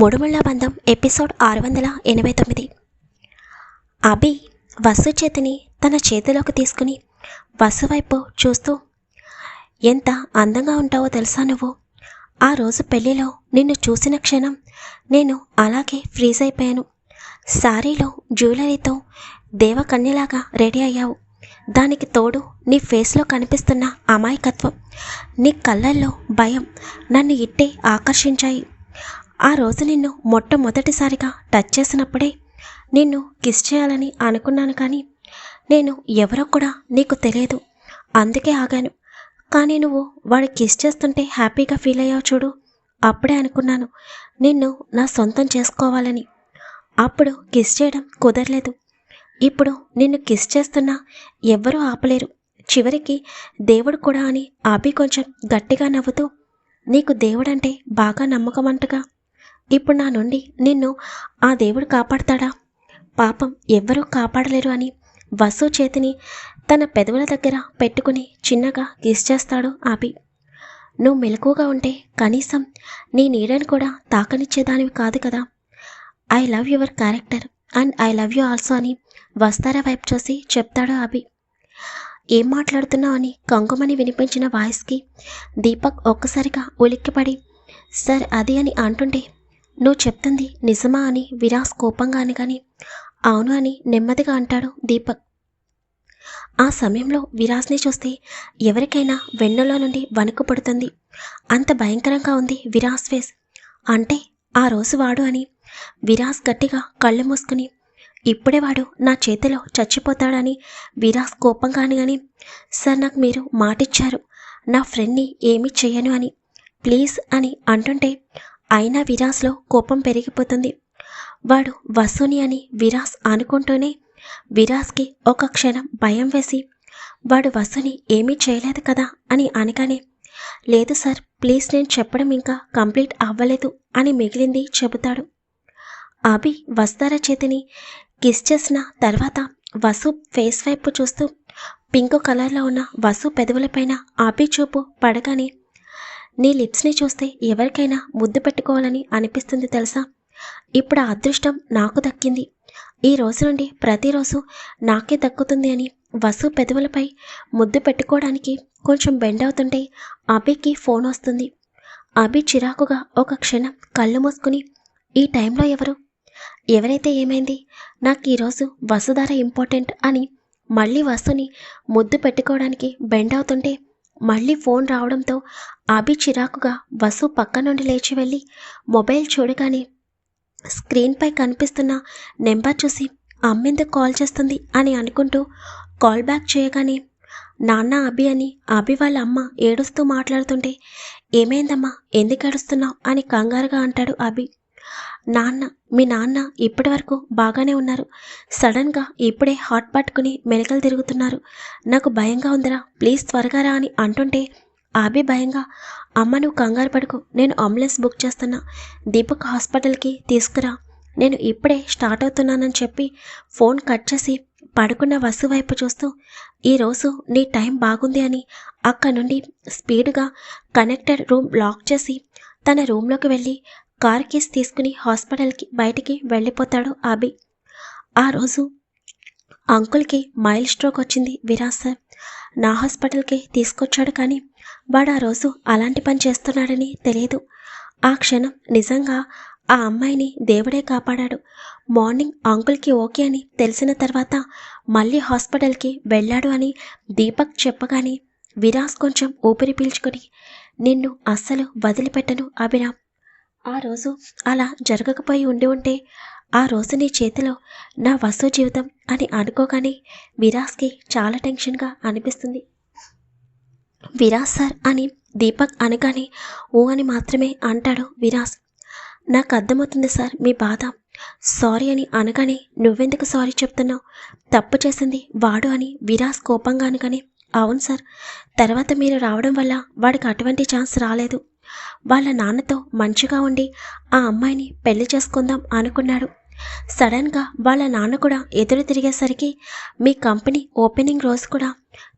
మూడుముళ్ళ బంధం ఎపిసోడ్ ఆరు వందల ఎనభై తొమ్మిది. అభి వసు చేతిని తన చేతిలోకి తీసుకుని వసు వైపు చూస్తూ ఎంత అందంగా ఉంటావో తెలుసా నువ్వు? ఆ రోజు పెళ్ళిలో నిన్ను చూసిన క్షణం నేను అలాగే ఫ్రీజ్ అయిపోయాను. శారీలో జ్యువెలరీతో దేవకన్యలాగా రెడీ అయ్యావు. దానికి తోడు నీ ఫేస్లో కనిపిస్తున్న అమాయకత్వం నీ కళ్ళల్లో భయం నన్ను ఇట్టే ఆకర్షించాయి. ఆ రోజు నిన్ను మొట్టమొదటిసారిగా టచ్ చేసినప్పుడే నిన్ను కిస్ చేయాలని అనుకున్నాను కానీ నేను ఎవరో కూడా నీకు తెలియదు. అందుకే ఆగాను. కానీ నువ్వు వాడు కిస్ చేస్తుంటే హ్యాపీగా ఫీల్ అయ్యావు చూడు. అప్పుడే అనుకున్నాను నిన్ను నా సొంతం చేసుకోవాలని. అప్పుడు కిస్ చేయడం కుదరలేదు. ఇప్పుడు నిన్ను కిస్ చేస్తున్నా ఎవ్వరూ ఆపలేరు. చివరికి దేవుడు కూడా అని ఆపి కొంచెం గట్టిగా నవ్వుతూ నీకు దేవుడంటే బాగా నమ్మకమంటగా ఇప్పుడు నా నుండి నిన్ను ఆ దేవుడు కాపాడతాడా? పాపం ఎవ్వరూ కాపాడలేరు అని వసు చేతిని తన పెదవుల దగ్గర పెట్టుకుని చిన్నగా కిస్ చేస్తాడు ఆపి. నువ్వు మెలకుగా ఉంటే కనీసం నీ నీడని కూడా తాకనిచ్చేదానివి కాదు కదా. I love your character and I love you also అని వస్తారా వైపు చూసి చెప్తాడు అభి ఏం మాట్లాడుతున్నావు అని కంగుమని వినిపించిన వాయిస్కి దీపక్ ఒక్కసారిగా ఉలిక్కిపడి సార్ అది అని అంటుంటే నువ్వు చెప్తుంది నిజమా అని విరాస్ కోపంగాని కానీ అవును అని నెమ్మదిగా అంటాడు దీపక్. ఆ సమయంలో విరాస్ని చూస్తే ఎవరికైనా వెన్నులో నుండి వణుకు పడుతుంది. అంత భయంకరంగా ఉంది విరాస్ ఫేస్. అంటే ఆ రోజు వాడు అని విరాస్ గట్టిగా కళ్ళు మూసుకుని ఇప్పుడే వాడు నా చేతిలో చచ్చిపోతాడని విరాస్ కోపంగాని కానీ సార్ నాకు మీరు మాటిచ్చారు. నా ఫ్రెండ్ని ఏమీ చెయ్యను అని ప్లీజ్ అని అంటుంటే అయినా విరాస్లో కోపం పెరిగిపోతుంది. వాడు వసుని అని విరాస్ అనుకుంటూనే విరాస్కి ఒక క్షణం భయం వేసి వాడు వసుని ఏమీ చేయలేదు కదా? అని అనగానే లేదు సార్ ప్లీజ్ నేను చెప్పడం ఇంకా కంప్లీట్ అవ్వలేదు అని మిగిలింది చెబుతాడు. అభి వస్తార చేతిని కిస్ చేసిన తర్వాత వసు ఫేస్ వైపు చూస్తూ పింక్ కలర్లో ఉన్న వసు పెదవులపైన అభి చూపు పడగానే నీ లిప్స్ని చూస్తే ఎవరికైనా ముద్దు పెట్టుకోవాలని అనిపిస్తుంది తెలుసా? ఇప్పుడు ఆ అదృష్టం నాకు దక్కింది. ఈ రోజు నుండి ప్రతిరోజు నాకే దక్కుతుంది అని వసు పెదవులపై ముద్దు పెట్టుకోవడానికి కొంచెం బెండ్ అవుతుంటే అభికి ఫోన్ వస్తుంది. అభి చిరాకుగా ఒక క్షణం కళ్ళు మూసుకుని ఈ టైంలో ఎవరు? ఎవరైతే ఏమైంది? నాకు ఈరోజు వసుధార ఇంపార్టెంట్ అని మళ్ళీ వసుని ముద్దు పెట్టుకోవడానికి బెండ్ అవుతుంటే మళ్ళీ ఫోన్ రావడంతో అభి చిరాకుగా వసు పక్క నుండి లేచి వెళ్ళి మొబైల్ చూడగానే స్క్రీన్పై కనిపిస్తున్న నెంబర్ చూసి అమ్మెందుకు కాల్ చేస్తుంది అని అనుకుంటూ కాల్ బ్యాక్ చేయగానే నాన్న అభి అని అభి వాళ్ళ అమ్మ ఏడుస్తూ మాట్లాడుతుంటే ఏమైందమ్మా? ఎందుకు ఏడుస్తున్నావు? అని కంగారుగా అంటాడు అభి. నాన్న మీ నాన్న ఇప్పటి వరకు బాగానే ఉన్నారు. సడన్గా ఇప్పుడే హాట్ పట్టుకుని మెలకలు తిరుగుతున్నారు. నాకు భయంగా ఉందిరా ప్లీజ్ త్వరగా రా అని అంటుంటే ఆబి భయంగా అమ్మ నువ్వు కంగారు పడుకు నేను అంబులెన్స్ బుక్ చేస్తున్నా. దీపక్ హాస్పిటల్కి తీసుకురా. నేను ఇప్పుడే స్టార్ట్ అవుతున్నానని చెప్పి ఫోన్ కట్ చేసి పడుకున్న వసు వైపు చూస్తూ ఈరోజు నీ టైం బాగుంది అని అక్కడ నుండి స్పీడ్గా కనెక్టెడ్ రూమ్ లాక్ చేసి తన రూమ్లోకి వెళ్ళి కార్ కీస్ తీసుకుని హాస్పిటల్కి బయటికి వెళ్ళిపోతాడు అభి. ఆ రోజు అంకుల్కి మైల్ స్ట్రోక్ వచ్చింది విరాజ్ సార్. నా హాస్పిటల్కి తీసుకొచ్చాడు కానీ వాడు ఆ రోజు అలాంటి పని చేస్తున్నాడని తెలియదు. ఆ క్షణం నిజంగా ఆ అమ్మాయిని దేవుడే కాపాడాడు. మార్నింగ్ అంకుల్కి ఓకే అని తెలిసిన తర్వాత మళ్ళీ హాస్పిటల్కి వెళ్ళాడు అని దీపక్ చెప్పగానే విరాస్ కొంచెం ఊపిరి పీల్చుకొని నిన్ను అస్సలు వదిలిపెట్టను అభిరామ్. ఆ రోజు అలా జరగకపోయి ఉండి ఉంటే ఆ రోజు నీ చేతిలో నా వస్తు జీవితం అని అనుకోగానే విరాస్కి చాలా టెన్షన్గా అనిపిస్తుంది. విరాస్ సార్ అని దీపక్ అనగానే ఓ అని మాత్రమే అంటాడు విరాస్ నాకు అర్థమవుతుంది సార్ మీ బాధ. సారీ అని అనగానే నువ్వెందుకు సారీ చెప్తున్నావు? తప్పు చేసింది వాడు అని విరాస్ కోపంగా అనగానే అవును సార్. తర్వాత మీరు రావడం వల్ల వాడికి అటువంటి ఛాన్స్ రాలేదు. వాళ్ళ నాన్నతో మంచిగా ఉండి ఆ అమ్మాయిని పెళ్ళి చేసుకుందాం అనుకున్నాడు. సడన్గా వాళ్ళ నాన్న కూడా ఎదురు తిరిగేసరికి మీ కంపెనీ ఓపెనింగ్ రోజు కూడా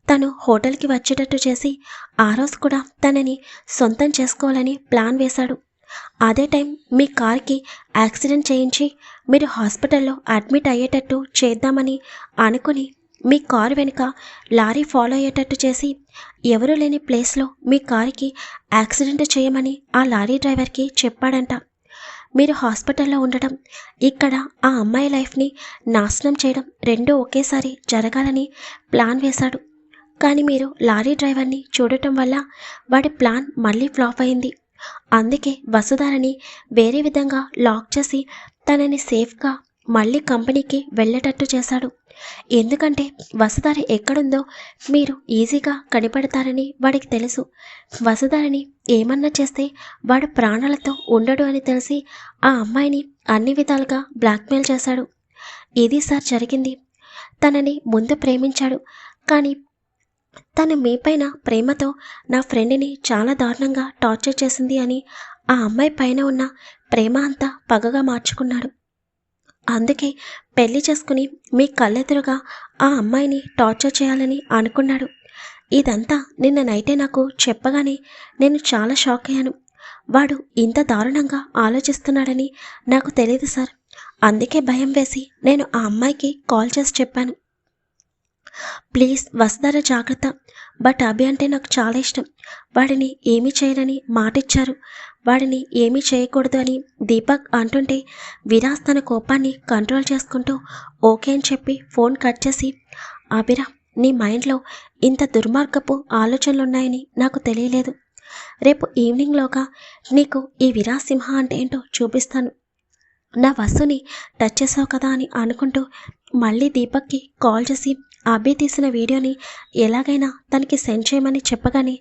తను హోటల్కి వచ్చేటట్టు చేసి ఆ రోజు కూడా తనని సొంతం చేసుకోవాలని ప్లాన్ వేశాడు. అదే టైం మీ కార్కి యాక్సిడెంట్ చేయించి మీరు హాస్పిటల్లో అడ్మిట్ అయ్యేటట్టు చేద్దామని అనుకుని మీ కారు వెనుక లారీ ఫాలో అయ్యేటట్టు చేసి ఎవరూ లేని ప్లేస్లో మీ కారుకి యాక్సిడెంట్ చేయమని ఆ లారీ డ్రైవర్కి చెప్పాడంట. మీరు హాస్పిటల్లో ఉండటం ఇక్కడ ఆ అమ్మాయి లైఫ్ని నాశనం చేయడం రెండూ ఒకేసారి జరగాలని ప్లాన్ వేశాడు. కానీ మీరు లారీ డ్రైవర్ని చూడటం వల్ల వాడి ప్లాన్ మళ్ళీ ఫ్లాప్ అయింది. అందుకే వసుధారని వేరే విధంగా లాక్ చేసి తనని సేఫ్గా మళ్ళీ కంపెనీకి వెళ్ళేటట్టు చేశాడు. ఎందుకంటే వసుధార ఎక్కడుందో మీరు ఈజీగా కనిపెడతారని వాడికి తెలుసు. వసుధారని ఏమన్నా చేస్తే వాడు ప్రాణాలతో ఉండడు అని తెలిసి ఆ అమ్మాయిని అన్ని విధాలుగా బ్లాక్మెయిల్ చేశాడు. ఇది సార్ జరిగింది. తనని ముందు ప్రేమించాడు. కానీ తను మీపైన ప్రేమతో నా ఫ్రెండ్ని చాలా దారుణంగా టార్చర్ చేసింది అని ఆ అమ్మాయి పైన ఉన్న ప్రేమ అంతా పగగా మార్చుకున్నాడు. అందుకే పెళ్ళి చేసుకుని మీ కళ్ళెదురుగా ఆ అమ్మాయిని టార్చర్ చేయాలని అనుకున్నాడు. ఇదంతా నిన్న నైటే నాకు చెప్పగానే నేను చాలా షాక్ అయ్యాను. వాడు ఇంత దారుణంగా ఆలోచిస్తున్నాడని నాకు తెలియదు సార్. అందుకే భయం వేసి నేను ఆ అమ్మాయికి కాల్ చేసి చెప్పాను. ప్లీజ్ వస్తారా జాగ్రత్త. బట్ అభి అంటే నాకు చాలా ఇష్టం. వాడిని ఏమీ చేయరని మాటిచ్చారు. వాడిని ఏమీ చేయకూడదు అని దీపక్ అంటుంటే విరాజ్ తన కోపాన్ని కంట్రోల్ చేసుకుంటూ ఓకే అని చెప్పి ఫోన్ కట్ చేసి అభిరా నీ మైండ్లో ఇంత దుర్మార్గపు ఆలోచనలు ఉన్నాయని నాకు తెలియలేదు. రేపు ఈవినింగ్లోగా నీకు ఈ విరాజ్ సింహ అంటే ఏంటో చూపిస్తాను. నా వస్తుని టచ్ చేసావు కదా అని అనుకుంటూ మళ్ళీ దీపక్కి కాల్ చేసి అభి తీసిన వీడియోని ఎలాగైనా తనకి సెండ్ చేయమని చెప్పగానే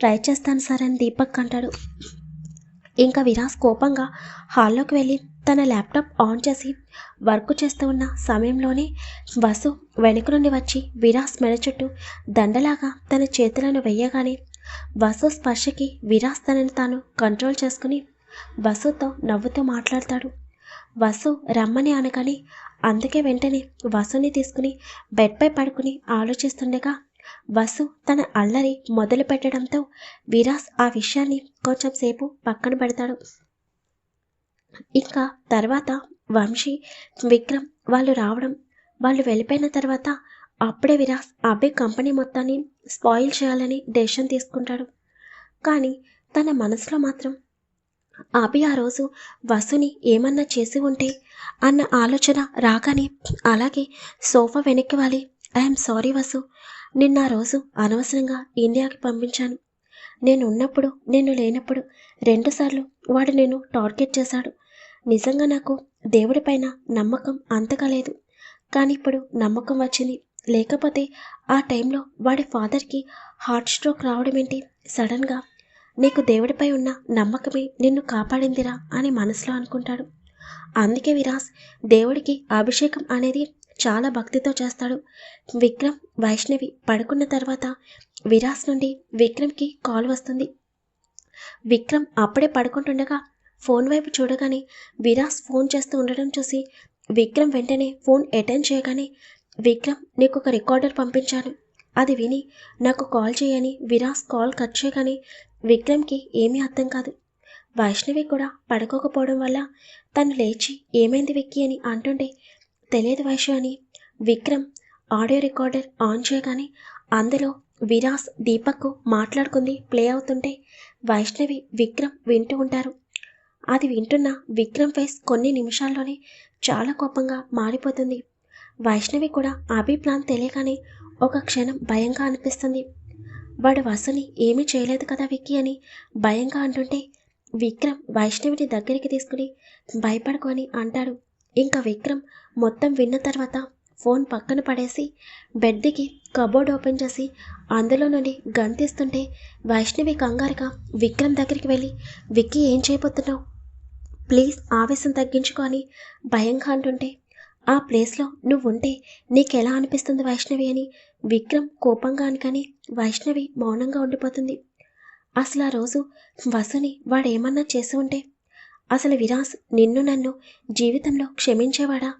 ట్రై చేస్తాను సార్ అని దీపక్ అంటాడు. ఇంకా విరాస్ కోపంగా హాల్లోకి వెళ్ళి తన ల్యాప్టాప్ ఆన్ చేసి వర్క్ చేస్తూ ఉన్న సమయంలోనే వసు వెనుక నుండి వచ్చి విరాస్ మెడ చుట్టూ దండలాగా తన చేతులను వెయ్యగానే వసు స్పర్శకి విరాస్ తనని తాను కంట్రోల్ చేసుకుని వసుతో నవ్వుతూ మాట్లాడతాడు. వసు రమ్మని అనగానే అందుకే వెంటనే వసుని తీసుకుని బెడ్పై పడుకుని ఆలోచిస్తుండగా వసు తన అల్లరి మొదలు పెట్టడంతో విరాస్ ఆ విషయాన్ని కొంచెం సేపు పక్కన పెడతాడు. ఇంకా తర్వాత వంశీ విక్రమ్ వాళ్ళు రావడం వాళ్ళు వెళ్ళిపోయిన తర్వాత అప్పుడే విరాస్ అబ్బే కంపెనీ మొత్తాన్ని స్పాయిల్ చేయాలని డెసిషన్ తీసుకుంటాడు. కానీ తన మనసులో మాత్రం అభి ఆ రోజు వసుని ఏమన్నా చేసి ఉంటే అన్న ఆలోచన రాగానే అలాగే సోఫా వెనక్కి వాలి. I'm sorry Vasu. నిన్న ఆ రోజు అనవసరంగా ఇండియాకి పంపించాను. నేను ఉన్నప్పుడు నేను లేనప్పుడు రెండుసార్లు వాడు నేను టార్గెట్ చేశాడు. నిజంగా నాకు దేవుడిపైన నమ్మకం అంతగా లేదు. కానీ ఇప్పుడు నమ్మకం వచ్చింది. లేకపోతే ఆ టైంలో వాడి ఫాదర్కి హార్ట్ స్ట్రోక్ రావడం ఏంటి సడన్గా నీకు దేవుడిపై ఉన్న నమ్మకమే నిన్ను కాపాడిందిరా అని మనసులో అనుకుంటాడు. అందుకే విరాస్ దేవుడికి అభిషేకం అనేది చాలా భక్తితో చేస్తాడు. విక్రమ్ వైష్ణవి పడుకున్న తర్వాత విరాస్ నుండి విక్రమ్కి కాల్ వస్తుంది. విక్రమ్ అప్పుడే పడుకుంటుండగా ఫోన్ వైపు చూడగానే విరాస్ ఫోన్ చేస్తూ ఉండడం చూసి విక్రమ్ వెంటనే ఫోన్ అటెండ్ చేయగానే విక్రమ్ నీకు ఒక రికార్డర్ పంపించాను. అది విని నాకు కాల్ చేయని. విరాస్ కాల్ కట్ చేయగానే విక్రమ్కి ఏమీ అర్థం కాదు. వైష్ణవి కూడా పడుకోకపోవడం వల్ల తను లేచి ఏమైంది విక్కి అని అంటుంటే తెలియదు వైషు అని. విక్రమ్ ఆడియో రికార్డర్ ఆన్ చేయగానే అందులో విరాస్ దీపక్ మాట్లాడుకుంది ప్లే అవుతుంటే వైష్ణవి విక్రమ్ వింటూ ఉంటారు. అది వింటున్న విక్రమ్ ఫేస్ కొన్ని నిమిషాల్లోనే చాలా కోపంగా మారిపోతుంది. వైష్ణవి కూడా అభి ప్లాన్ తెలియగానే ఒక క్షణం భయంగా అనిపిస్తుంది. వాడు వసుని ఏమీ చేయలేదు కదా విక్కీ అని భయంగా అంటుంటే విక్రమ్ వైష్ణవిని దగ్గరికి తీసుకుని భయపడుకొని అంటాడు. ఇంకా విక్రమ్ మొత్తం విన్న తర్వాత ఫోన్ పక్కన పడేసి బెడ్ దిగి కబోర్డ్ ఓపెన్ చేసి అందులో నుండి గంతిస్తుంటే వైష్ణవి కంగారుగా విక్రమ్ దగ్గరికి వెళ్ళి విక్కీ ఏం చేయబోతున్నావు? ప్లీజ్ ఆవేశం తగ్గించుకొని భయంగా అంటుంటే ఆ ప్లేస్లో నువ్వు ఉంటే నీకెలా అనిపిస్తుంది వైష్ణవి అని? విక్రమ్ కోపంగా అనుకని వైష్ణవి మౌనంగా ఉండిపోతుంది. అసలు ఆ రోజు వసుని వాడేమన్నా చేసి ఉంటే? అసలు విరాస్ నిన్ను నన్ను జీవితంలో క్షమించేవాడా?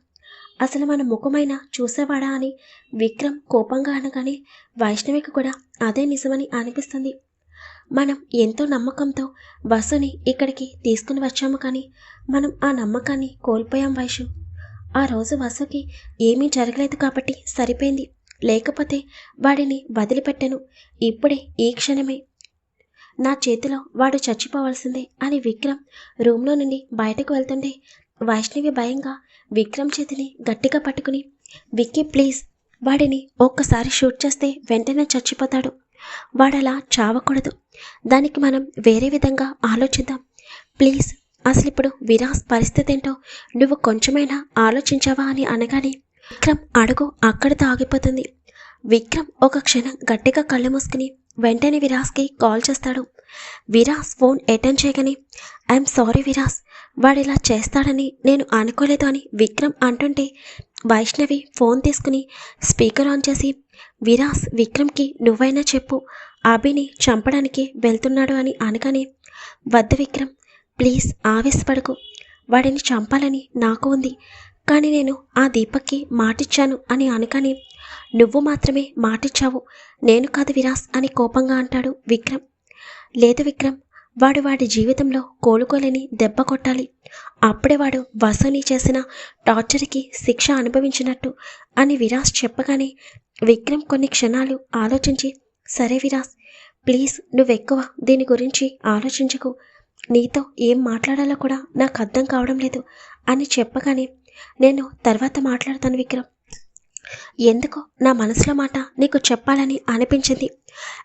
అసలు మన ముఖమైనా చూసేవాడా అని విక్రమ్ కోపంగా అనగానే వైష్ణవికి కూడా అదే నిజమని అనిపిస్తుంది. మనం ఎంతో నమ్మకంతో వసుని ఇక్కడికి తీసుకుని వచ్చాము కానీ మనం ఆ నమ్మకాన్ని కోల్పోయాం వైషు. ఆ రోజు వసుకి ఏమీ జరగలేదు కాబట్టి సరిపోయింది. లేకపోతే వాడిని వదిలిపెట్టను. ఇప్పుడే ఈ క్షణమే. నా చేతిలో వాడు చచ్చిపోవాల్సిందే అని విక్రమ్ రూమ్లో నుండి బయటకు వెళ్తుంటే వైష్ణవి భయంగా విక్రమ్ చేతిని గట్టిగా పట్టుకుని విక్కీ ప్లీజ్ వాడిని ఒక్కసారి షూట్ చేస్తే వెంటనే చచ్చిపోతాడు. వాడలా చావకూడదు. దానికి మనం వేరే విధంగా ఆలోచిద్దాం. ప్లీజ్ అసలు ఇప్పుడు విరాస్ పరిస్థితి ఏంటో నువ్వు కొంచెమైనా ఆలోచించావా అని అనగానే విక్రమ్ అడుగు అక్కడితో ఆగిపోతుంది విక్రమ్ ఒక క్షణం గట్టిగా కళ్ళు మూసుకుని వెంటనే విరాస్కి కాల్ చేస్తాడు. విరాస్ ఫోన్ అటెండ్ చేయగానే ఐఎమ్ సారీ విరాస్ వాడు ఇలా చేస్తాడని నేను అనుకోలేదు అని విక్రమ్ అంటుంటే వైష్ణవి ఫోన్ తీసుకుని స్పీకర్ ఆన్ చేసి విరాస్ విక్రమ్కి నువ్వైనా చెప్పు అభిని చంపడానికి వెళ్తున్నాడు అని అనగానే వద్దు విక్రమ్ ప్లీజ్ ఆవేశపడకు. వాడిని చంపాలని నాకు ఉంది. కానీ నేను ఆ దీపక్కి మాటిచ్చాను అని అనుకని నువ్వు మాత్రమే మాటిచ్చావు. నేను కాదు విరాస్ అని కోపంగా అంటాడు విక్రమ్. లేదు విక్రమ్. వాడు వాడి జీవితంలో కోలుకోలేని దెబ్బ కొట్టాలి. అప్పుడే వాడు వసూని చేసిన టార్చర్కి శిక్ష అనుభవించినట్టు అని విరాస్ చెప్పగానే విక్రమ్ కొన్ని క్షణాలు ఆలోచించి సరే విరాస్ ప్లీజ్ నువ్వెక్కువ దీని గురించి ఆలోచించకు. నీతో ఏం మాట్లాడాలో కూడా నాకు అర్థం కావడం లేదు అని చెప్పగానే నేను తర్వాత మాట్లాడతాను విక్రమ్. ఎందుకో నా మనసులో మాట నీకు చెప్పాలని అనిపించింది.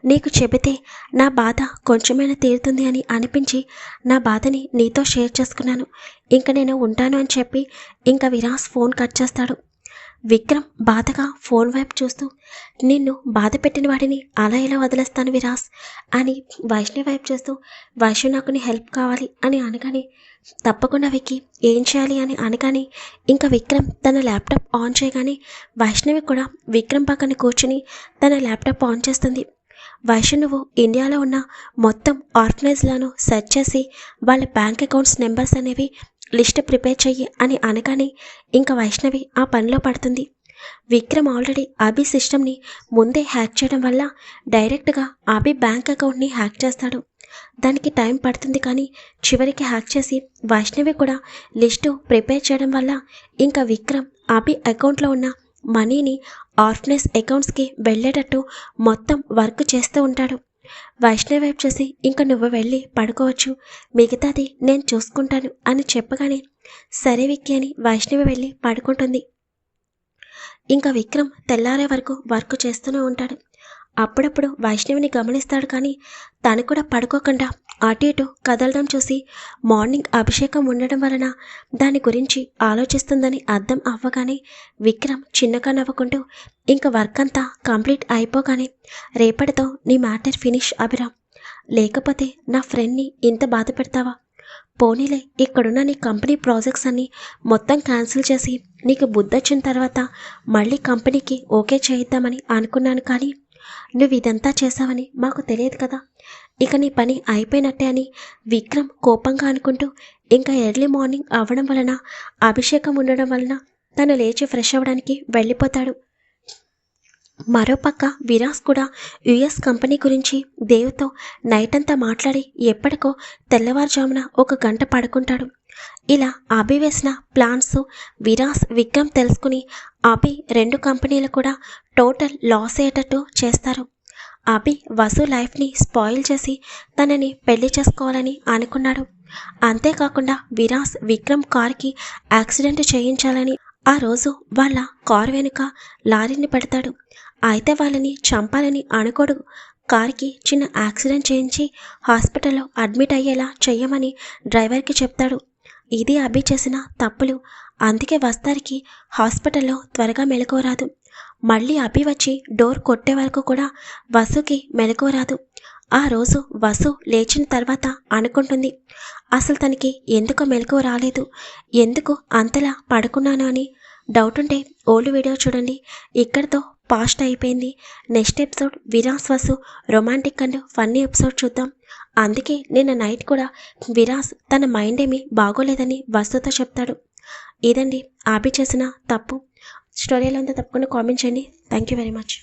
నీకు చెబితే నా బాధ కొంచెమైనా తీరుతుంది అని అనిపించి నా బాధని నీతో షేర్ చేసుకున్నాను. ఇంక నేను ఉంటాను అని చెప్పి ఇంకా విరాస్ ఫోన్ కట్ చేస్తాడు. విక్రమ్ బాధగా ఫోన్ వైపు చూస్తూ నిన్ను బాధ పెట్టిన వాడిని అలా ఎలా వదిలేస్తాను విరాస్? అని వైష్ణవి వైపు చూస్తూ వైష్ణవి నాకు నీ హెల్ప్ కావాలి అని అనగానే తప్పకుండా విక్కి ఏం చేయాలి? అని అనగానే ఇంకా విక్రమ్ తన ల్యాప్టాప్ ఆన్ చేయగానే వైష్ణవి కూడా విక్రమ్ పక్కన కూర్చుని తన ల్యాప్టాప్ ఆన్ చేస్తుంది. వైష్ణవు ఇండియాలో ఉన్న మొత్తం ఆర్గనైజ్లను సెర్చ్ చేసి వాళ్ళ బ్యాంక్ అకౌంట్స్ నెంబర్స్ అనేవి లిస్ట్ ప్రిపేర్ చెయ్యి అని అనగానే ఇంకా వైష్ణవి ఆ పనిలో పడుతుంది. విక్రమ్ ఆల్రెడీ అభి సిస్టమ్ని ముందే హ్యాక్ చేయడం వల్ల డైరెక్ట్గా అభి బ్యాంక్ అకౌంట్ని హ్యాక్ చేస్తాడు. దానికి టైం పడుతుంది కానీ చివరికి హ్యాక్ చేసి వైష్ణవి కూడా లిస్టు ప్రిపేర్ చేయడం వల్ల ఇంకా విక్రమ్ అభి అకౌంట్లో ఉన్న మనీని ఆర్ఫనెస్ అకౌంట్స్కి వెళ్ళేటట్టు మొత్తం వర్క్ చేస్తూ ఉంటాడు. వైష్ణవి వైపు చూసి ఇంక నువ్వు వెళ్ళి పడుకోవచ్చు. మిగతాది నేను చూసుకుంటాను అని చెప్పగానే సరే విక్కి అని వైష్ణవి వెళ్ళి పడుకుంటుంది. ఇంకా విక్రమ్ తెల్లారే వరకు వర్క్ చేస్తూనే ఉంటాడు. అప్పుడప్పుడు వైష్ణవిని గమనిస్తాడు కానీ తను కూడా పడుకోకుండా అటు ఇటు కదలడం చూసి మార్నింగ్ అభిషేకం ఉండడం వలన దాని గురించి ఆలోచిస్తుందని అర్థం అవ్వగానే విక్రమ్ చిన్నగా నవ్వుకుంటూ ఇంకా వర్క్ అంతా కంప్లీట్ అయిపోగానే రేపటితో నీ మ్యాటర్ ఫినిష్ అభిరామ్. లేకపోతే నా ఫ్రెండ్ని ఇంత బాధ పెడతావా? పోనీలే ఇక్కడున్న నీ కంపెనీ ప్రాజెక్ట్స్ అన్ని మొత్తం క్యాన్సిల్ చేసి నీకు బుద్ధొచ్చిన తర్వాత మళ్ళీ కంపెనీకి ఓకే చేయిద్దామని అనుకున్నాను కానీ నువ్వు ఇదంతా చేశావని మాకు తెలియదు కదా. ఇక నీ పని అయిపోయినట్టే అని విక్రమ్ కోపంగా అనుకుంటూ ఇంకా ఎర్లీ మార్నింగ్ అవ్వడం వలన అభిషేకం ఉండడం వలన తను లేచి ఫ్రెష్ అవ్వడానికి వెళ్ళిపోతాడు. మరోపక్క విరాస్ కూడా యుఎస్ కంపెనీ గురించి దేవ్తో నైట్ అంతా మాట్లాడి ఎప్పటికో తెల్లవారుజామున ఒక గంట పడుకుంటాడు. ఇలా అభి వేసిన ప్లాన్స్ విరాస్ విక్రమ్ తెలుసుకుని అభి రెండు కంపెనీలు కూడా టోటల్ లాస్ అయ్యేటట్టు చేస్తారు. అభి వసు లైఫ్ని స్పాయిల్ చేసి తనని పెళ్ళి చేసుకోవాలని అనుకున్నాడు. అంతేకాకుండా విరాస్ విక్రమ్ కార్కి యాక్సిడెంట్ చేయించాలని ఆ రోజు వాళ్ళ కారు వెనుక లారీని పెడతాడు. అయితే వాళ్ళని చంపాలని అనుకోడు. కార్కి చిన్న యాక్సిడెంట్ చేయించి హాస్పిటల్లో అడ్మిట్ అయ్యేలా చెయ్యమని డ్రైవర్కి చెప్తాడు. ఇది అభి చేసిన తప్పులు. అందుకే వస్తారికి హాస్పిటల్లో త్వరగా మెలకువరాదు మళ్ళీ అభి వచ్చి డోర్ కొట్టే వరకు కూడా వసుకి మెలకువరాదు ఆ రోజు వసు లేచిన తర్వాత అనుకుంటుంది అసలు తనకి ఎందుకు మెలకువ రాలేదు? ఎందుకు అంతలా పడుకున్నాను అని? డౌట్ ఉంటే ఓల్డ్ వీడియో చూడండి ఇక్కడితో పాస్ట్ అయిపోయింది. Next episode Viras Vasu romantic and funny episode చూద్దాం. అందుకే నిన్న నైట్ కూడా విరాస్ తన మైండ్ ఏమీ బాగోలేదని వసుతో చెప్తాడు. ఇదండి ఆపి చేసిన తప్పు. స్టోరీలో అంతా తప్పకుండా కామెంట్ చేయండి. Thank you very much